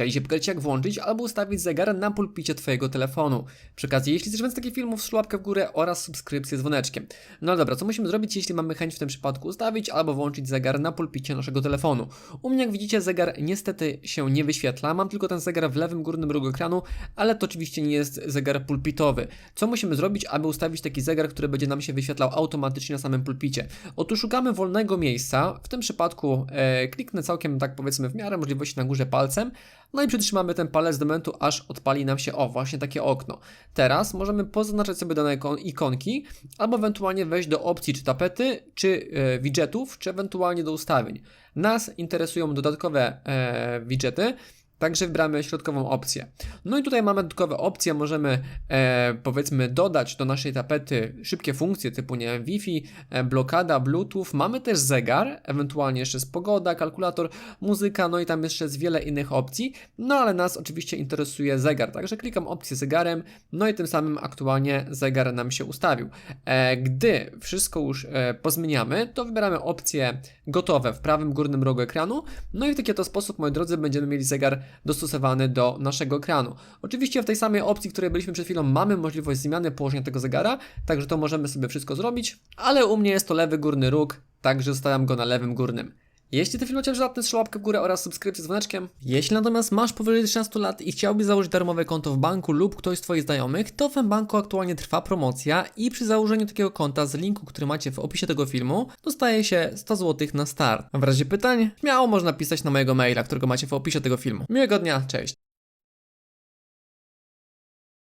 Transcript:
Czyli się jak włączyć albo ustawić zegar na pulpicie Twojego telefonu. Przy okazji, jeśli chcesz więcej takich filmów, łapkę w górę oraz subskrypcję z dzwoneczkiem. No dobra, co musimy zrobić, jeśli mamy chęć w tym przypadku ustawić albo włączyć zegar na pulpicie naszego telefonu? U mnie, jak widzicie, zegar niestety się nie wyświetla. Mam tylko ten zegar w lewym górnym rogu ekranu, ale to oczywiście nie jest zegar pulpitowy. Co musimy zrobić, aby ustawić taki zegar, który będzie nam się wyświetlał automatycznie na samym pulpicie? Otóż szukamy wolnego miejsca. W tym przypadku e, kliknę całkiem tak powiedzmy w miarę możliwości na górze palcem. No i przytrzymamy ten palec do momentu, aż odpali nam się o właśnie takie okno. Teraz możemy pozaznaczać sobie dane ikon- ikonki, albo ewentualnie wejść do opcji czy tapety, czy e, widgetów, czy ewentualnie do ustawień. Nas interesują dodatkowe e, widgety, Także wybramy środkową opcję. No i tutaj mamy dodatkowe opcje, możemy e, powiedzmy dodać do naszej tapety szybkie funkcje typu nie wiem, Wi-Fi, e, blokada, Bluetooth. Mamy też zegar, ewentualnie jeszcze jest pogoda, kalkulator, muzyka, no i tam jeszcze jest wiele innych opcji. No ale nas oczywiście interesuje zegar, także klikam opcję zegarem, no i tym samym aktualnie zegar nam się ustawił. E, gdy wszystko już e, pozmieniamy, to wybieramy opcję gotowe w prawym górnym rogu ekranu, no i w taki oto sposób, moi drodzy, będziemy mieli zegar dostosowany do naszego ekranu. Oczywiście w tej samej opcji, w której byliśmy przed chwilą, mamy możliwość zmiany położenia tego zegara, także to możemy sobie wszystko zrobić, ale u mnie jest to lewy górny róg, także zostawiam go na lewym górnym. Jeśli ten film Cię przydatny, strzel łapkę w górę oraz subskrypcję z dzwoneczkiem. Jeśli natomiast masz powyżej 13 lat i chciałbyś założyć darmowe konto w banku lub ktoś z Twoich znajomych, to w banku aktualnie trwa promocja i przy założeniu takiego konta z linku, który macie w opisie tego filmu, dostaje się 100 zł na start. W razie pytań, śmiało można pisać na mojego maila, którego macie w opisie tego filmu. Miłego dnia, cześć!